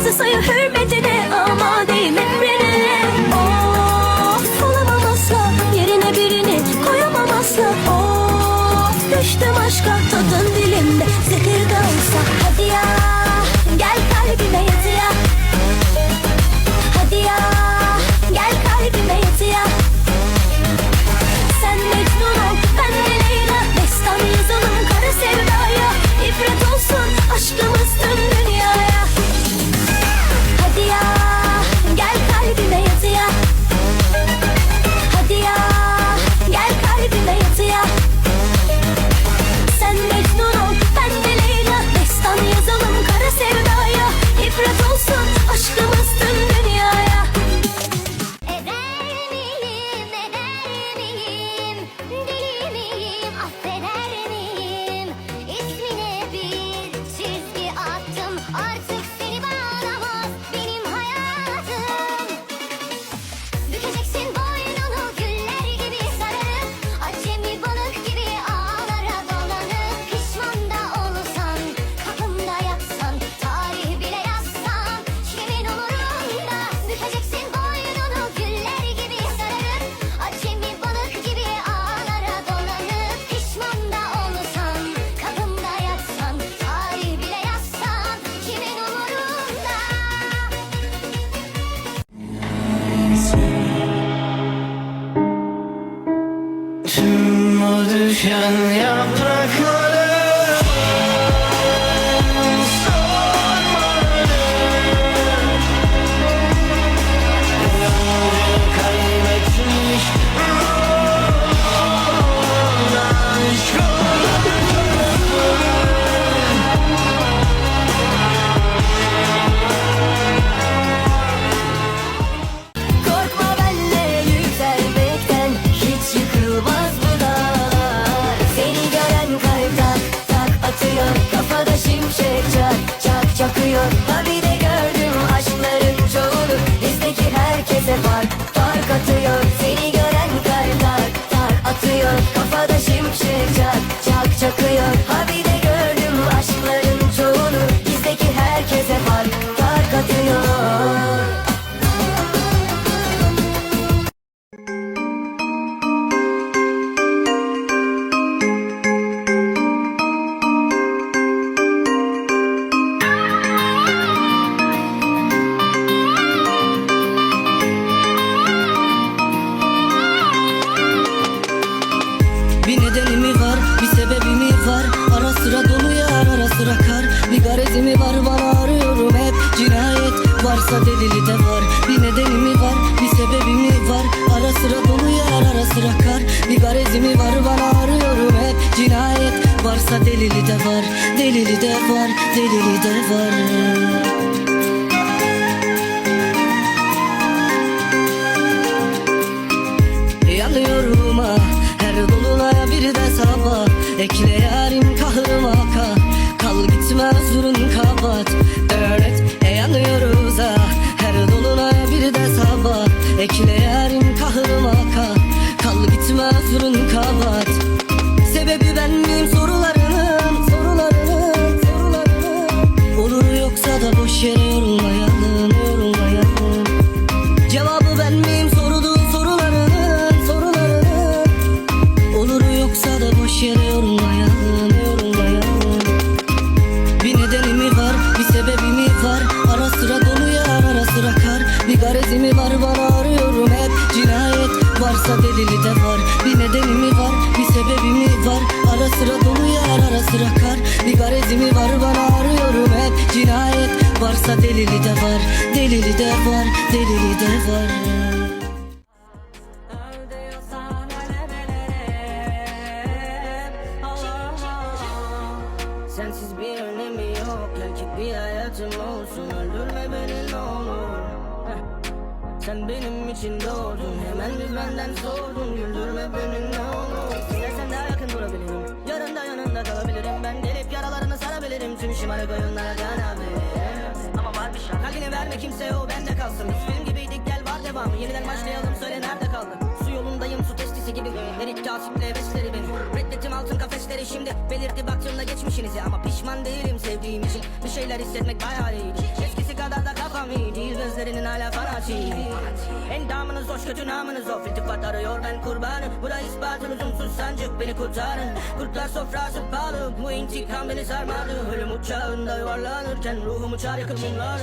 Yasasaya hürmetine Tüm o düşen yapraklara herkese fark Fark atıyor. Seni gören kalp tak tak atıyor. Kafada şimşek Varsa delili de var. Bir nedeni mi var? Bir sebebi mi var? Ara sıra dolu yar ara sıra kar. Bir garezi mi var? Bana arıyorum hep cinayet. Varsa delili de var delili de var delili de var. Yanıyorum ha her dolunaya bir de sabah. Ekle yarim kahrıma Olsa delili de var, delili de var, delili de var. Sensiz bir önemi yok Erkek bir hayatım olsun. Öldürme beni ne olur. Sen benim için doğdun Hemen bir sordun Güldürme beni ne olur. İstersen yakın durabilirim. Yarın da yanında kalabilirim. Ben delip yaralarını sarabilirim. Tüm şımarık oyunlara can abi verme kimseye o bende kalsın. Biz film gibiydik. Gel var devamı. Yeniden başlayalım. Söyle nerede kaldın? Su yolundayım. Su testisi gibi. Erik kasiple hevesleri benim Reddettim altın kafesleri. Şimdi Belirdi baktığımda geçmişinizi. Ama pişman değilim sevdiğim için. Bir şeyler hissetmek bayağı iyiydi Eskisi kadar da kafam iyi değil Gözlerinin hala fanatiği. Endamınız hoş kötü namınız o Filtifat arıyor ben kurbanı Bu da ispatın uzumsuz sancık beni kurtarın. Kurtlar sofrası pahalı. Bu intikam beni sarmadı. Ölüm uçağında yuvarlanırken Ruhumu çağır yakın mumlar